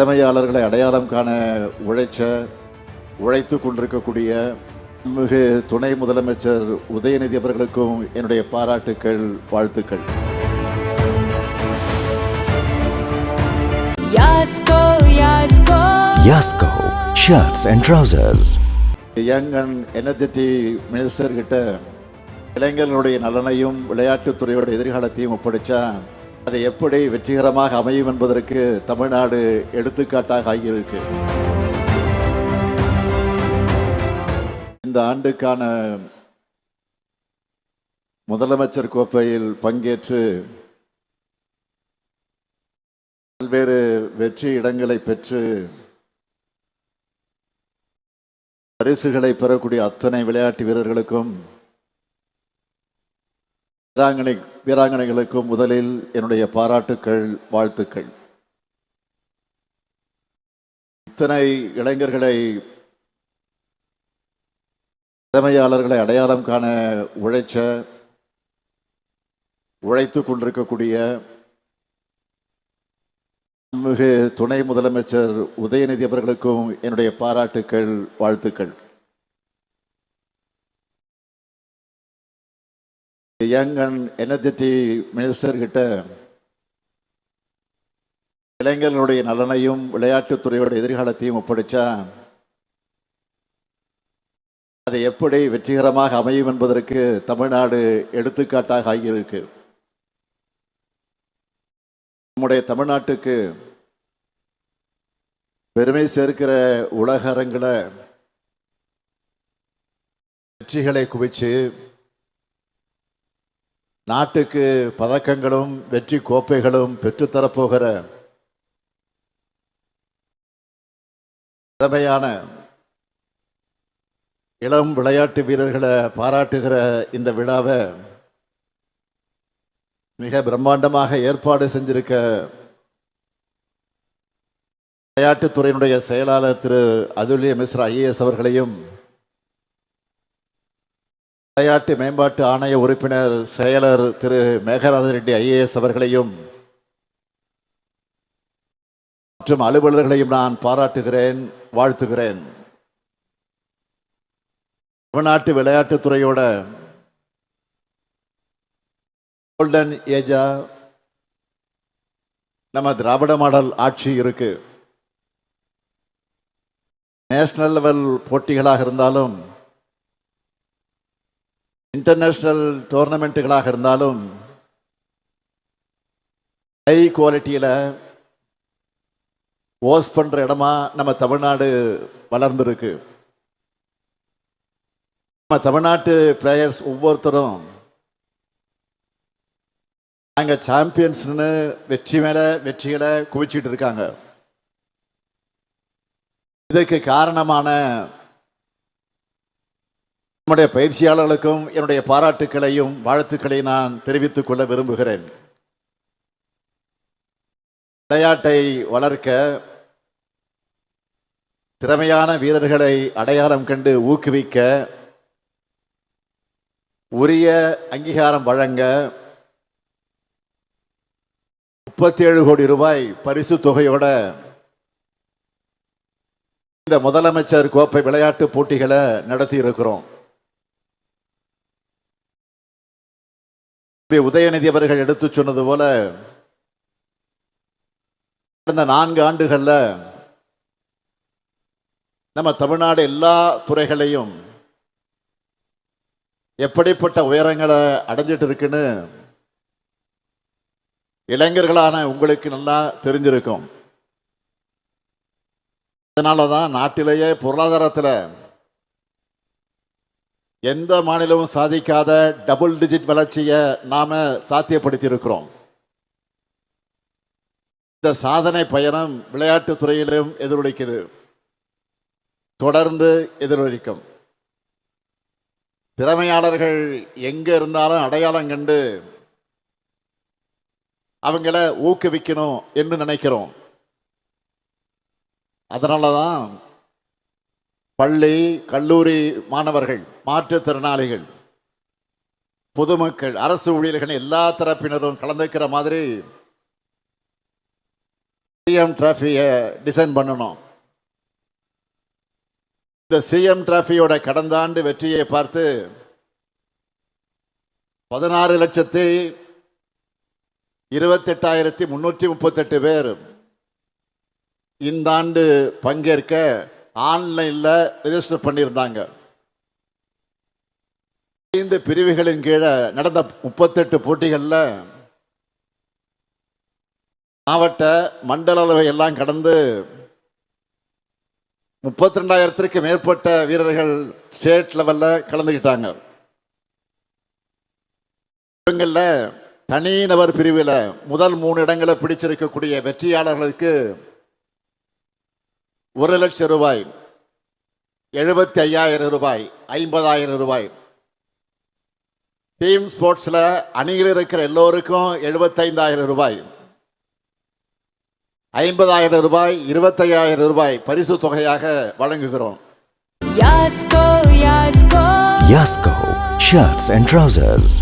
திறமையாளர்களை அடையாளம் காண உழைச்ச உழைத்து கொண்டிருக்கக்கூடிய மிகு துணை முதலமைச்சர் உதயநிதி அவர்களுக்கும் என்னுடைய பாராட்டுக்கள் வாழ்த்துக்கள் Yasko, Yasko. Yasko shirts and trousers. Young and energetic minister கிட்ட இளைஞர்களுடைய நலனையும் விளையாட்டுத்துறையோட எதிர்காலத்தையும் ஒப்படைச்சா அது எப்படி வெற்றிகரமாக அமையும் என்பதற்கு தமிழ்நாடு எடுத்துக்காட்டாக ஆகியிருக்கு. இந்த ஆண்டுக்கான முதலமைச்சர் கோப்பையில் பங்கேற்று பல்வேறு வெற்றி இடங்களை பெற்று பரிசுகளை பெறக்கூடிய அத்தனை விளையாட்டு வீரர்களுக்கும் வீராங்கனை வீராங்கனைகளுக்கும் முதலில் என்னுடைய பாராட்டுக்கள் வாழ்த்துக்கள். இத்தனை இளைஞர்களை திறமையாளர்களை அடையாளம் காண உழைச்ச உழைத்து கொண்டிருக்கக்கூடிய மிகு துணை முதலமைச்சர் உதயநிதி அவர்களுக்கும் என்னுடைய பாராட்டுக்கள் வாழ்த்துக்கள். யங் அண்ட் எனர்ஜெட்டிக் மினிஸ்டர்கிட்ட இளைஞர்களுடைய நலனையும் விளையாட்டுத்துறையோட எதிர்காலத்தையும் ஒப்படைச்சா அது எப்படி வெற்றிகரமாக அமையும் என்பதற்கு தமிழ்நாடு எடுத்துக்காட்டாக ஆகியிருக்கு. நம்முடைய தமிழ்நாட்டுக்கு பெருமை சேர்க்கிற உலக அரங்கில் வெற்றிகளை குவிச்சு நாட்டுக்கு பதக்கங்களும் வெற்றி கோப்பைகளும் பெற்றுத்தரப்போகிற திறமையான இளம் விளையாட்டு வீரர்களை பாராட்டுகிற இந்த விழாவை மிக பிரம்மாண்டமாக ஏற்பாடு செஞ்சிருக்க விளையாட்டுத்துறையினுடைய செயலாளர் திரு அதுல்ய மிஸ்ரா ஐஏஎஸ் அவர்களையும் விளையாட்டு மேம்பாட்டு ஆணைய உறுப்பினர் செயலர் திரு மேகநாத ரெட்டி ஐஏஎஸ் அவர்களையும் மற்றும் அலுவலர்களையும் நான் பாராட்டுகிறேன் வாழ்த்துகிறேன். தமிழ்நாட்டு விளையாட்டுத்துறையோட கோல்டன் ஏஜா நம்ம திராவிட மாடல் ஆட்சி இருக்கு. நேஷனல் லெவல் போட்டிகளாக இருந்தாலும் இன்டர்நேஷ்னல் டோர்னமெண்ட்டுகளாக இருந்தாலும் ஹை குவாலிட்டியில் ஓஸ் பண்ணுற இடமா நம்ம தமிழ்நாடு வளர்ந்துருக்கு. நம்ம தமிழ்நாட்டு பிளேயர்ஸ் ஒவ்வொருத்தரும் நாங்கள் சாம்பியன்ஸ்னு வெற்றி மேலே வெற்றிகளை குவிச்சிட்டு இருக்காங்க. இதுக்கு காரணமான நம்முடைய பயிற்சியாளர்களுக்கும் என்னுடைய பாராட்டுக்களையும் வாழ்த்துக்களையும் நான் தெரிவித்துக் கொள்ள விரும்புகிறேன். விளையாட்டை வளர்க்க திறமையான வீரர்களை அடையாளம் கண்டு ஊக்குவிக்க உரிய அங்கீகாரம் வழங்க முப்பத்தி ஏழு கோடி ரூபாய் பரிசு தொகையோட இந்த முதலமைச்சர் கோப்பை விளையாட்டு போட்டிகளை நடத்தி இருக்கிறோம் உதயநிதி அவர்கள் எடுத்து சொன்னது போல கடந்த நான்கு ஆண்டுகளில் நம்ம தமிழ்நாடு எல்லா துறைகளையும் எப்படிப்பட்ட உயரங்களை அடைஞ்சிட்டு இருக்குன்னு இளைஞர்களான உங்களுக்கு நல்லா தெரிஞ்சிருக்கும். அதனால தான் நாட்டிலேயே பொருளாதாரத்தில் எந்த மாநிலமும் சாதிக்காத டபுள் டிஜிட் வளர்ச்சியை நாம சாத்தியப்படுத்தி இருக்கிறோம் இந்த சாதனை பயணம் விளையாட்டு துறையிலும் எதிரொலிக்குது தொடர்ந்து எதிரொலிக்கும். திறமையாளர்கள் எங்கே இருந்தாலும் அடையாளம் கண்டு அவங்கள ஊக்குவிக்கணும் என்று நினைக்கிறோம். அதனால தான் பள்ளி கல்லூரி மாணவர்கள் மாற்றுத்திறனாளிகள் பொதுமக்கள் அரசு ஊழியர்கள் எல்லா தரப்பினரும் கலந்துக்கிற மாதிரி சிஎம் டிராஃபியை டிசைன் பண்ணணும். இந்த சிஎம் டிராஃபியோட கடந்த ஆண்டு வெற்றியை பார்த்து பதினாறு லட்சத்தி இருபத்தெட்டாயிரத்தி முன்னூற்றி முப்பத்தெட்டு பேர் இந்த ஆண்டு பங்கேற்க ஆன்லைனில் ரெஜிஸ்டர் பண்ணியிருந்தாங்க. ஐந்து பிரிவுகளின் கீழே நடந்த முப்பத்தெட்டு போட்டிகளில் மாவட்ட மண்டல அளவை எல்லாம் கடந்து முப்பத்தி ரெண்டாயிரத்திற்கு மேற்பட்ட வீரர்கள் ஸ்டேட் லெவலில் கலந்துக்கிட்டாங்க இவங்களில் தனிநபர் பிரிவில் முதல் மூணு இடங்களை பிடிச்சிருக்கக்கூடிய வெற்றியாளர்களுக்கு ஒரு லட்சம் ரூபாய் எழுபத்தி ஐயாயிரம் ரூபாய் ஐம்பதாயிரம் ரூபாய் டீம் ஸ்போர்ட்ஸில் அணியில் இருக்கிற எல்லோருக்கும் எழுபத்தைந்தாயிரம் ரூபாய் ஐம்பதாயிரம் ரூபாய் இருபத்தையாயிரம் ரூபாய் பரிசு தொகையாக வழங்குகிறோம் Yasko, Yasko. Yasko Shirts and Trousers.